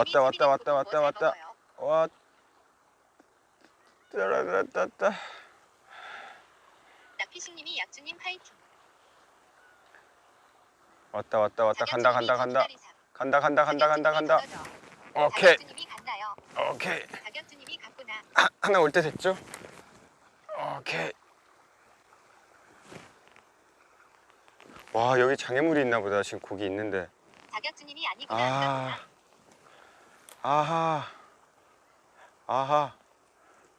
왔다, 왔다, 왔다, 왔다, 잘 왔다. 먹어요. 와. 따라라따따. 낙피식님이 약주님 파이팅. 왔다 왔다 왔다 간다 간다 간다 간다 간다 간다 간다 간다. 오케이? 오케이. 하, 하나 올 때 됐죠? 오케이. 와 여기 장애물이 있나 보다 지금 고기 있는데. 아니구나. 아. 아하. 아하.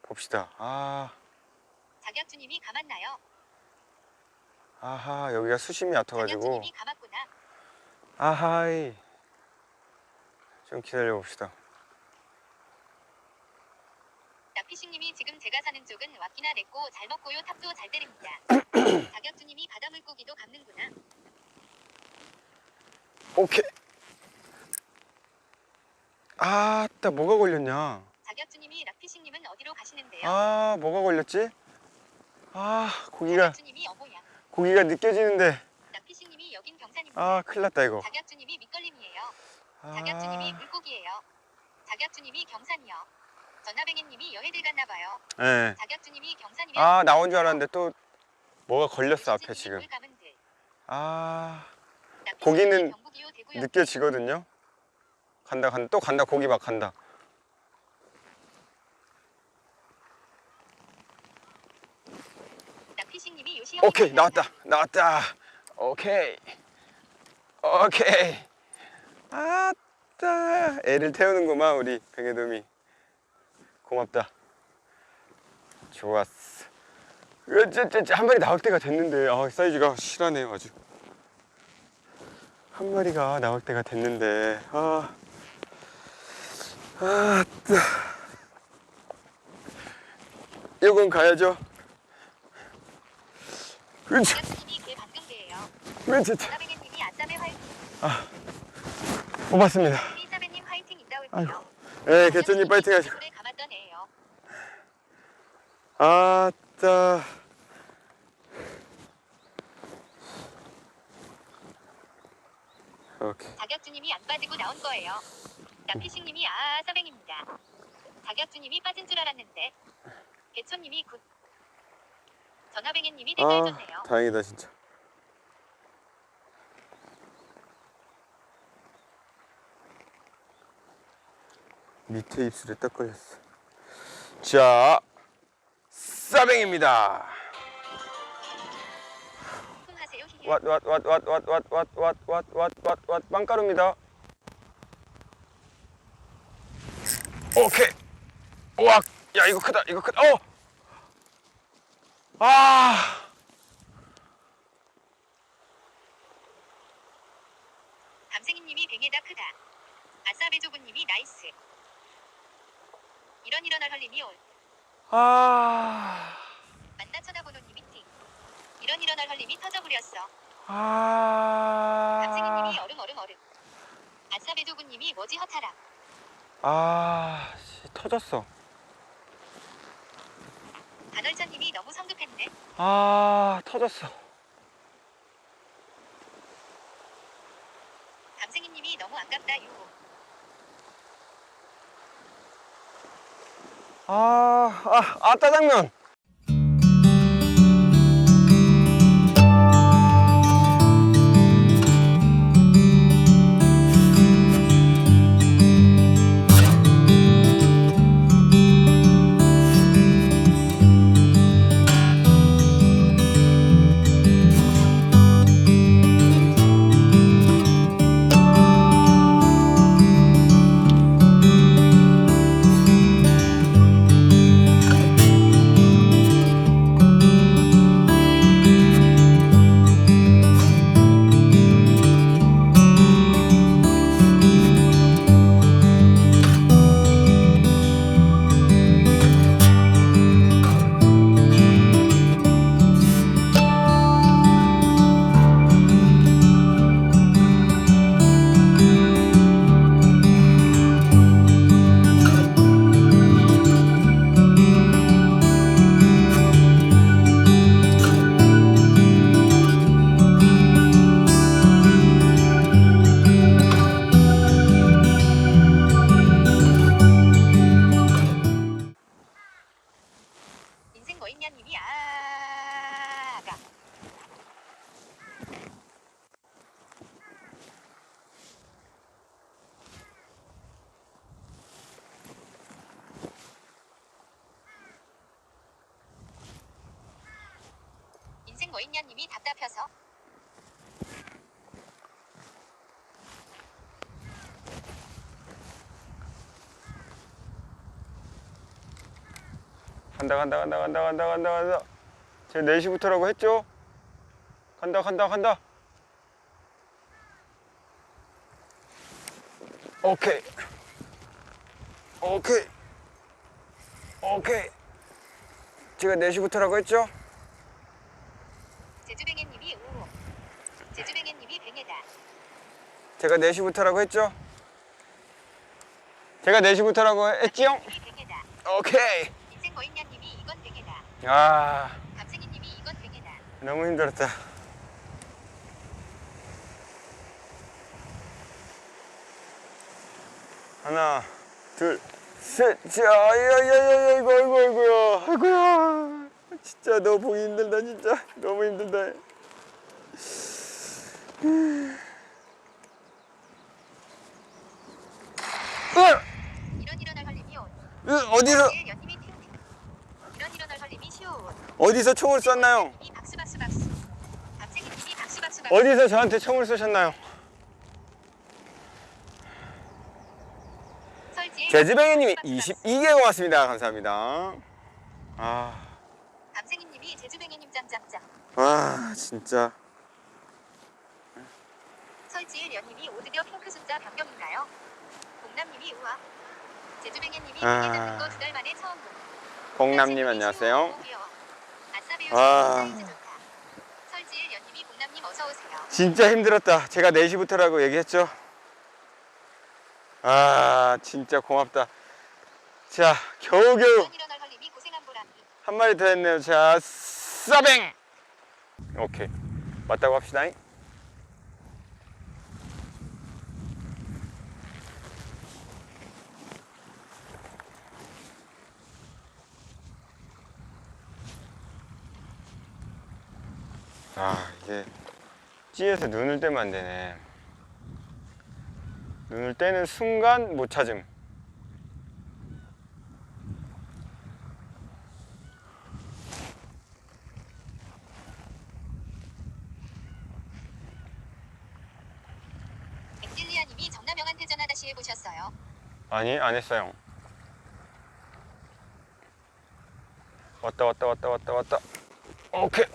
봅시다. 아. 자격주님이 감았나요? 아하 여기가 수심이 얕아가지고. 자격주님이 감았구나. 아하이. 좀 기다려 봅시다. 낙피식님이 지금 제가 사는 쪽은 왁기나 냈고 잘 먹고요 탑도 잘 때립니다. 자격주님이 바다 물고기도 감는구나. 오케이. 아따 뭐가 걸렸냐? 자격주님이 낙피식님은 어디로 가시는데요? 아 뭐가 걸렸지? 아 고기가 자격주님이 어모야. 고기가 느껴지는데 낙피식님이 여긴 경산입니다. 아 큰일 났다 이거. 자격주님이 밑걸림이에요. 아, 자격주님이 물고기예요. 자격주님이 경산이요. 전화뱅이님이 여해들 갔나봐요. 예. 자격주님이 경산이면 아 나온 줄 알았는데 또 뭐가 걸렸어 앞에 지금. 아 고기는. 느껴지거든요. 간다 간다 또 간다 고기 막 간다. 오케이 나왔다 나왔다. 오케이 오케이. 아따 애를 태우는구만 우리 뱅에돔이. 고맙다. 좋았어. 으쩌쩌쩌 한 마리 나올 때가 됐는데 아 사이즈가 실하네요 아주. 한 마리가 나올 때가 됐는데 아. 네. 아따. 이건 가야죠. 그치. 그치. 아, 고맙습니다. 아이고. 예, 개천님 파이팅 하시고. 아따. 오케이. 자격증님이 안 빠지고 나온 거예요. 나피식님이 아 사뱅입니다. 자격주님이 빠진 줄 알았는데 개초님이 굿. 전화뱅이님이 댓글 줬네요. 아, 다행이다 진짜. 밑에 입술에 딱 걸렸어. 자, 싸뱅입니다. 흥하세요 히히. 왓왓왓왓왓왓왓왓왓왓왓 빵가루입니다. 오케이. 와, 야 이거 크다. 이거 크다. 어. 아. 감생이님이 뱅에다 크다. 아싸베조부님이 나이스. 이런 이런 얼헐님이 올. 아. 만나 쳐다보노님이 띵. 이런 이런 얼헐님이 터져버렸어. 아. 감생이님이 얼음 얼음 얼음. 아싸베조부님이 뭐지 허타라. 아, 씨, 터졌어. 간헐천님이 너무 성급했네. 아, 터졌어. 감생이님이 너무 아깝다 유호. 아, 아, 아, 짜장면. 뭐 있냐님이 답답해서. 간다 간다 간다 간다 간다 간다 간다. 제 4시부터라고 했죠? 간다 간다 간다. 오케이. 오케이. 오케이. 제가 4시부터라고 했죠? 제주뱅이님이 우 제주뱅이님이 뱅에다 제가 4시부터라고 했죠? 제가 4시부터라고 했지요? 님이 뱅에다 오케이. 인생 뭐 있냐님이 이건 뱅에다. 아. 감생이님이 이건 뱅에다. 너무 힘들었다. 하나 둘 셋. 자, 야야야야 이거 이거 이거야. 아이고야. 진짜 너 보기 힘들다 진짜. 너무 힘들다 이런 이런 헐림이 온. 으, 어디서? 예, 연님이 팅팅 이런 이런 헐림이 시온. 어디서 총을 쐈나요? 이 박수 박수 박수. 감생이님이 박수 박수 박수. 어디서 저한테 총을 쏘셨나요? 제주뱅이님이 박수, 박수, 박수. 22개 고맙습니다. 감사합니다. 아, 감생이님이 제주뱅이님 짱짱짱. 아 진짜. 설지일 연님이 오드려 핑크 숫자 변경인가요? 우와 제주뱅이님이 아. 아... 잡는 거두달 만에 처음 본 공남님 안녕하세요. 아. 진짜 힘들었다. 제가 4시부터라고 얘기했죠? 아 진짜 고맙다. 자 겨우겨우 한 마리 더 했네요. 자 싸뱅! 오케이. 맞다고 합시다 아 이게 찌에서 눈을 떼면 안 되네. 눈을 떼는 순간 못 찾음. 엑딜리아님이 정남영한테 전화 다시 해보셨어요? 아니 안 했어요. 왔다 왔다 왔다 왔다 왔다. 오케이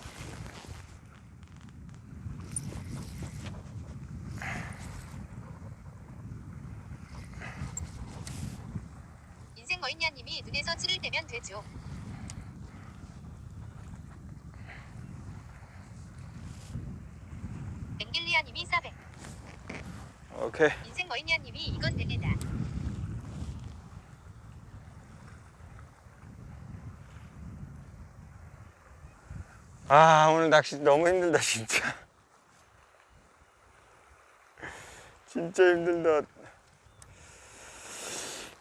인생 뭐 있냐님이 눈에서 찌를 때면 되죠 엑딜리아님이 싸백. 오케이. 인생 뭐 있냐님이 이건 내내다. 아 오늘 낚시 너무 힘들다 진짜. 진짜 힘들다.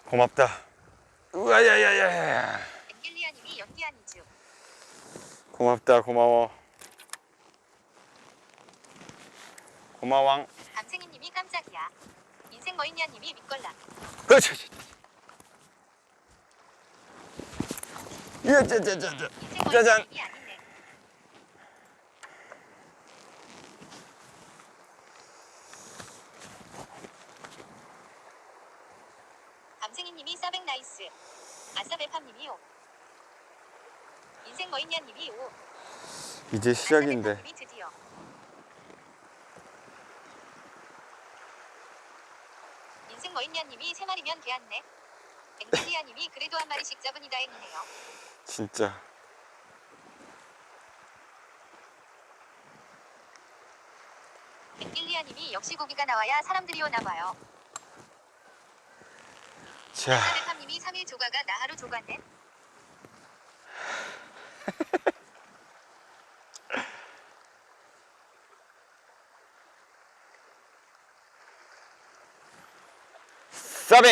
고맙다. 우와야야야야. 엑딜리아님이 연기 아니죠 고맙다 고마워 고마왕 감생이님이 깜짝이야. 인생 뭐 있냐님이 믿걸라 그렇지 짜자자자 짜잔. 감생이님이 싸백 나이스. 아싸 베팜님이 오. 인생 뭐 있냐님이 오. 이제 시작인데 아싸 베팜님이 드디어 인생 뭐 있냐님이 세 마리면 개안네. 앵글리아님이 그래도 한 마리씩 잡으니 다행이네요. 진짜. 앵글리아님이 역시 고기가 나와야 사람들이 오나 봐요. 자. 사대팜님이 3일 조가가 나하루 조가네 서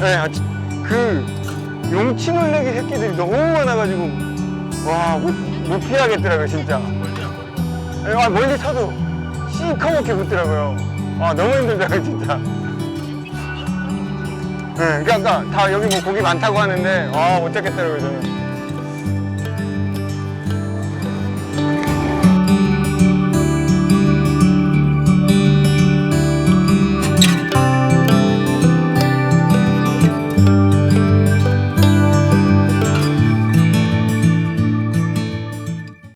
네, 아, 지- 그 용치 놀래기 새끼들이 너무 많아가지고 와 못 못 피하겠더라고요 진짜. 네, 아, 멀리 쳐도 시커멓게 붙더라고요. 아 너무 힘들더라고요 진짜. 네, 그러니까 다 여기 뭐 고기 많다고 하는데 아 못 잡겠더라고요 저는.